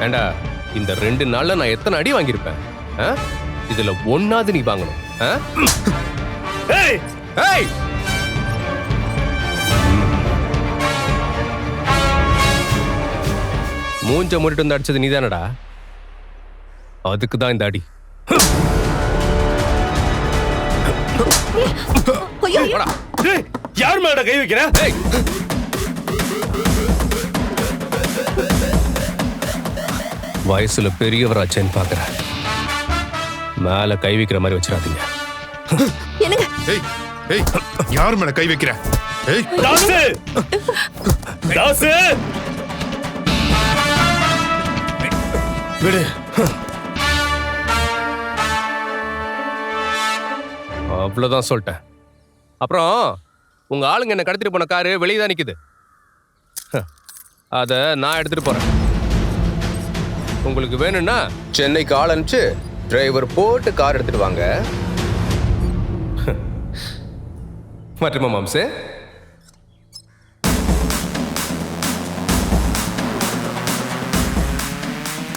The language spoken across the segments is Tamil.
ஏண்டா இந்த ரெண்டு நாள்ல நான் எத்தனை அடி வாங்கியிருப்பேன்? ஆ? இதுல ஒன்னாவது நீ வாங்கணும். ஆ? ஏய்! ஏய்! மூஞ்ச மூடிட்டு வந்து அடிச்சது நீதானடா? அதுக்கு தான் இந்த அடி. ஐயோ போடா. ஏய், யார் மேல கை வைக்கிற? வயசுல பெரியவராச்சேன்னு பாக்குறேன். மேல கை வைக்கிற மாதிரி வச்சிடாதீங்க. என்னங்க? ஏய் ஏய் யார் மேல கை வைக்கிற? ஏய். தாசு! தாசு! விடு. அவ்வளவுதான் சொல்லிட்டேன். அப்புறம் உங்க ஆளுங்க என்ன கடத்திட்டு போன காரு வெளியே தான் நிக்குது அத நான் எடுத்துட்டு போறேன். உங்களுக்கு வேணும்னா சென்னைக்கு ஆள் அனுப்பிச்சு டிரைவர் போட்டு கார் எடுத்துட்டு வாங்க. மற்றுமா மாம்சே?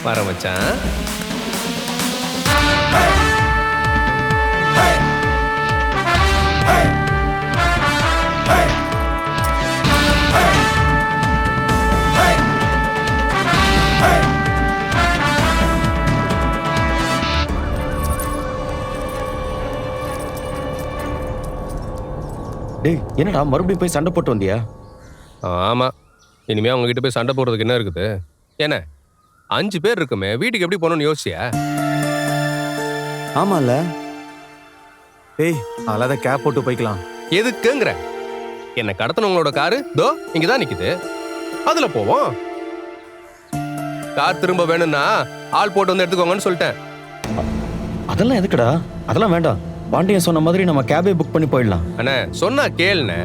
வர மச்சான். டேய் என்னடா மறுபடியும் போய் சண்டை போட்டு வந்தியா? ஆமா. இனிமே அவங்க கிட்ட போய் சண்டை போடுறதுக்கு என்ன இருக்குது? என்ன? அஞ்சு பேர் இருக்குமே வீட்டுக்கு எப்படி போகணும்னு யோசிச்சியா? ஆமால ஏய் அல்லாத கேப் போட்டு போய்க்கலாம். எதுக்குங்கிற? என்ன கடத்தினவங்களோட காரு? தோ இங்க தான் நிக்குது. அதுல போவோம். கார் திரும்ப வேணும்னா ஆள் போட்டு வந்து எடுத்துக்கோங்கன்னு சொல்லிட்டேன். அதெல்லாம் எதுக்குடா? அதெல்லாம் வேண்டாம். பாண்டியன் சொன்ன மாதிரி நம்ம கேபே புக் பண்ணி போயிடலாம். அண்ணே சொன்னா கேளுண்ணே.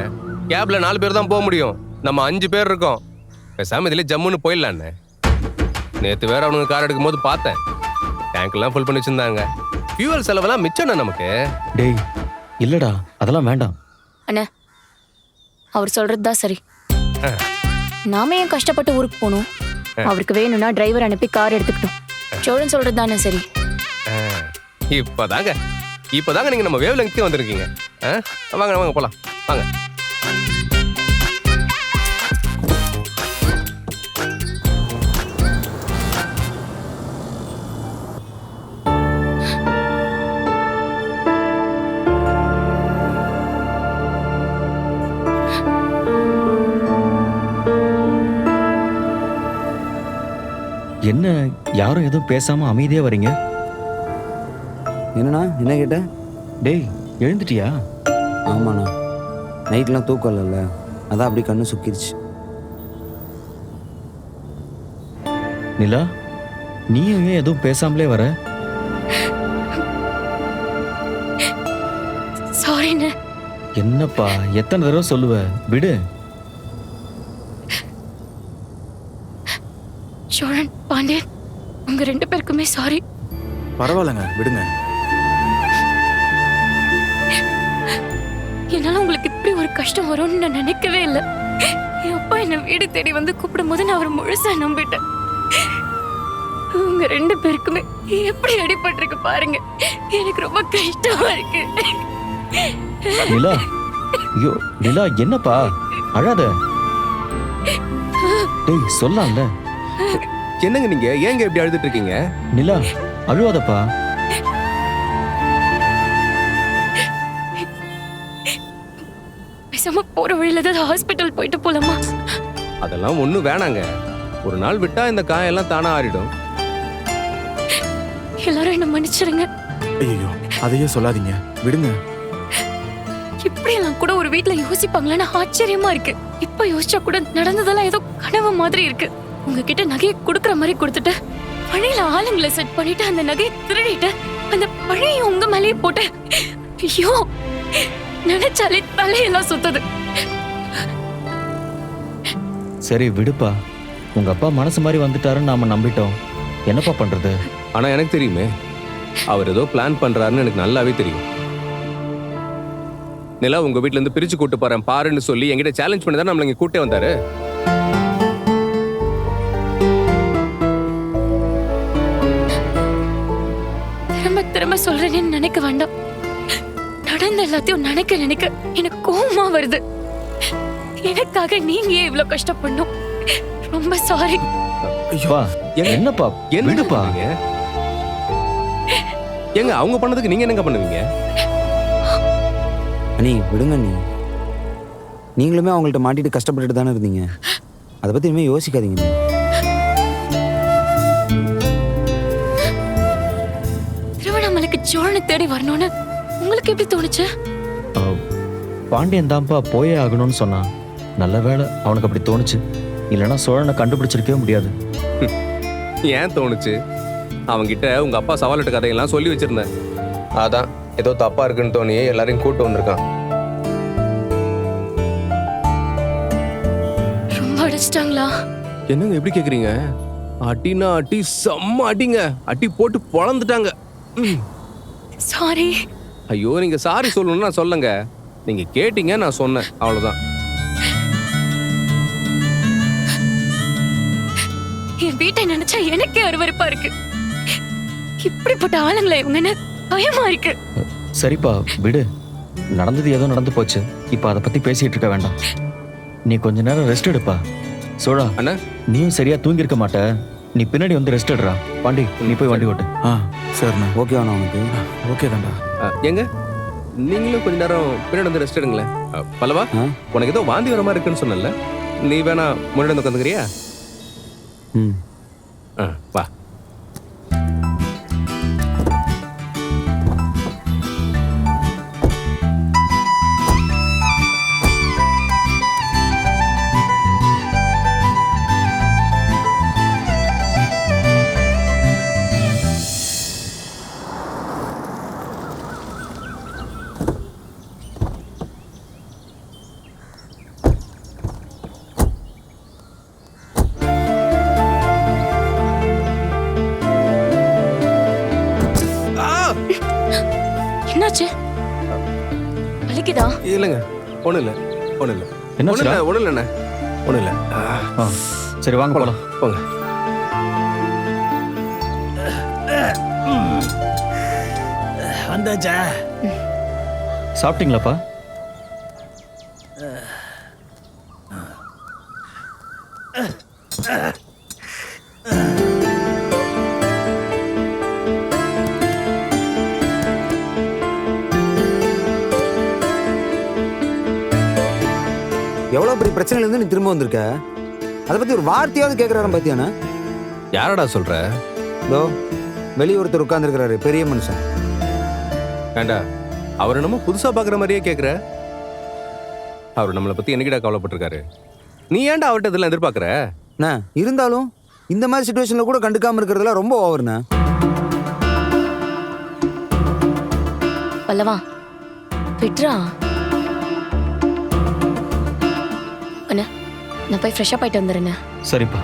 கேப்ல நாலு பேர் தான் போக முடியும். நம்ம அஞ்சு பேர் இருக்கோம். பேசாம இதுல ஜம்முன்னு போயிடலாண்ணே. நேத்து வேற அவனுங்க கார் எடுக்கும் போது பார்த்தேன். டேங்க் எல்லாம் ஃபுல் பண்ணி வச்சிருந்தாங்க. ஃபியூவல் செலவெல்லாம் மிச்சம்ண்ணே நமக்கு. டேய் இல்லடா அதெல்லாம் வேண்டாம். அண்ணா அவர் சொல்றது தான் சரி. ஆ. நாம ஏன் கஷ்டப்பட்டு ஊருக்கு போகணும்? அவருக்கு வேணும்னா டிரைவர் அனுப்பி கார் எடுத்துக்கிட்டோம் சோழன் சொல்றது தானே சரி. ஆ, இப்பதாங்க. இப்பதாங்க நீங்க நம்ம வேவ் லெங்க்கு வந்திருக்கீங்க. ஆ? வாங்க வாங்க போலாம். வாங்க. என்ன யாரும் எதுவும் பேசாம அமைதியா வரீங்க? என்னண்ணா என்ன கேட்ட? டேய் எழுந்துட்டியா? ஆமாண்ணா. நைட்லாம் தூக்கம் இல்லைல்ல அதான் அப்படி கண்ணு சுக்கிருச்சு. நிலா நீயும் ஏன் எதுவும் பேசாமலே வர? சாரிண்ணே என்னப்பா எத்தனை தடவை சொல்லுவ? விடு. சோழன் பாண்டியன் உங்க ரெண்டு பேருக்குமே சாரி பரவாயில்லைங்க விடுங்க. என்னால உங்களுக்கு இப்படி ஒரு கஷ்டம் வரும்னு நான் நினைக்கவே இல்லை. என் அப்பா என்ன வீடு தேடி வந்து கூப்பிடும் போது நான் அவர் முழுசா நம்பிட்டேன். உங்க ரெண்டு பேருக்குமே எப்படி அடிபட்டிருக்கு பாருங்க. எனக்கு ரொம்ப கஷ்டமா இருக்கு. நிலா ஐயோ நிலா என்னப்பா? அழாத. டேய் சொல்லலாம்ல என்னங்க நீங்க? ஏங்க இப்படி அழுதுட்டு இருக்கீங்க? நிலா அழுவாதப்பா. போற வழியில ஏதாவது ஹாஸ்பிட்டல் போயிட்டு போலாமா? அதெல்லாம் ஒண்ணும் வேணாங்க. ஒரு நாள் விட்டா இந்த காயெல்லாம் தானா ஆறிடும். எல்லாரும் என்ன மன்னிச்சிருங்க. ஐயோ அதையே சொல்லாதீங்க. விடுங்க. இப்படி எல்லாம் கூட ஒரு வீட்ல யோசிப்பாங்களான்னு ஆச்சரியமா இருக்கு. இப்ப யோசிச்சா கூட நடந்ததெல்லாம் ஏதோ கனவு மாதிரி இருக்கு. உங்ககிட்ட நகையை கொடுக்கற மாதிரி கொடுத்துட்டு பழையில ஆளுங்களை செட் பண்ணிட்டு அந்த நகையை திருடிட்டு அந்த பழைய உங்க மேலேயே போட்டு ஐயோ நினைச்சாலே தலையெல்லாம் சுத்துது. சரி விடுப்பா. உங்க அப்பா மனசு மாதிரி வந்துட்டாருன்னு நாம நம்பிட்டோம். என்னப்பா பண்றது? ஆனா எனக்கு தெரியுமே அவர் ஏதோ பிளான் பண்றாருன்னு எனக்கு நல்லாவே தெரியும். நிலா உங்க வீட்ல இருந்து பிரிச்சு கூட்டு போறேன் பாருன்னு சொல்லி என்கிட்ட சேலஞ்ச் பண்ணி தான் நம்மள இங்க கூட்டே வந்தாரு? திரும்ப திரும்ப சொல்றேன்னு நினைக்க வேண்டாம். நடந்த எல்லாத்தையும் நினைக்க நினைக்க எனக்கு கோவமா வருது. எனக்காக நீங்க ஏன் இவ்வளவு கஷ்டப்படணும்? ரொம்ப சாரி பா என்னப்பா? என்ன விடுப்பா. பண்ணுவீங்க? ஏங்க அவங்க பண்ணதுக்கு நீங்க என்னங்க பண்ணுவீங்க? அண்ணி விடுங்க அண்ணி. நீங்களுமே அவங்கள்ட்ட மாட்டிட்டு கஷ்டப்பட்டுட்டு தானே இருந்தீங்க. அதை பற்றி இனிமேல் யோசிக்காதீங்க. திருவண்ணாமலைக்கு சோழனை தேடி வரணும்னு உங்களுக்கு எப்படி தோணுச்சு? பாண்டியன் தான்ப்பா போயே ஆகணும்னு சொன்னான். நல்ல வேளை அவனுக்கு அப்படி தோணுச்சு. இல்லைன்னா சோழனை கண்டுபிடிச்சிருக்கவே முடியாது. ஏன் தோணுச்சு? அவங்கிட்ட உங்க அப்பா சவாலிட்ட கதையெல்லாம் சொல்லி வச்சிருந்தேன். அதான் ஏதோ தப்பா இருக்குன்னு தோணி எல்லாரையும் கூட்டு வந்திருக்கான். ரொம்ப அடிச்சிட்டாங்களா? என்னங்க எப்படி கேக்குறீங்க? அடினா அடி செம்ம அடிங்க. அடி போட்டு பொழந்துட்டாங்க. ம். சாரி ஐயோ நீங்க சாரி சொல்லணும்னு நான் சொல்லுங்க நீங்க கேட்டீங்க நான் சொன்னேன். அவ்வளவுதான். என் வீட்டை நினைச்சா எனக்கே அருவருப்பா இருக்கு. இப்படிப்பட்ட ஆளுங்களை இவங்கன்னு பயமா இருக்கு? சரிப்பா விடு. நடந்தது ஏதோ நடந்து போச்சு. இப்போ அதை பத்தி பேசிட்டு இருக்க வேண்டாம். நீ கொஞ்ச நேரம் ரெஸ்ட் எடுப்பா. சோழா அண்ணா. நீயும் சரியா தூங்கி இருக்க மாட்ட. நீ பின்னாடி வந்து ரெஸ்ட் எடுறா. பாண்டி நீ போய் வண்டி ஓட்டு. ஆ சரிண்ணா. ஓகேவாண்ணா உனக்கு. ஓகே தான்டா. ஏங்க நீங்களும் கொஞ்ச நேரம் பின்னாடி வந்து ரெஸ்ட் எடுங்களேன். பல்லவா? உனக்கு ஏதோ வாந்தி வர மாதிரி இருக்குன்னு சொன்னல நீ வேணா முன்னாடி வந்து உட்காந்துக்கிறியா ம் ஆ, வா என்னாச்சு? வலிக்குதா? இல்லைங்க. ஒன்றும் இல்லை. ஒன்றும் இல்லை. ஒன்றும் என்னாச்சுடா இல்லை ஒன்றும் இல்லைண்ணே. ஒன்றும் இல்லை. சரி வாங்க போலாம். போங்க. வந்தாச்சா? சாப்பிட்டீங்களாப்பா? எவ்வளோ பெரிய பிரச்சனையிலேருந்து நீ திரும்ப வந்திருக்க? அதை பற்றி ஒரு வார்த்தையாவது கேட்குறாரு பார்த்தியாண்ணா யாரடா சொல்ற? இதோ வெளியே ஒருத்தர் உட்காந்துருக்கிறாரு பெரிய மனுஷன். ஏண்டா அவர் என்னமோ புதுசா பார்க்குற மாதிரியே கேட்குற அவர் நம்மளை பத்தி என்னைக்கிடா கவலைப்பட்டிருக்காரு? நீ ஏன்டா அவர்கிட்ட இதெல்லாம் எதிர்பார்க்குற? அண்ணா இருந்தாலும் இந்த மாதிரி சுச்சுவேஷனில் கூட கண்டுக்காம இருக்கிறதுலாம் ரொம்ப ஓவர்ண்ணா பல்லவா விட்ரா நான் போய் ஃப்ரெஷ்ஷாக போயிட்டு வந்துடுறேண்ணே சரிப்பா.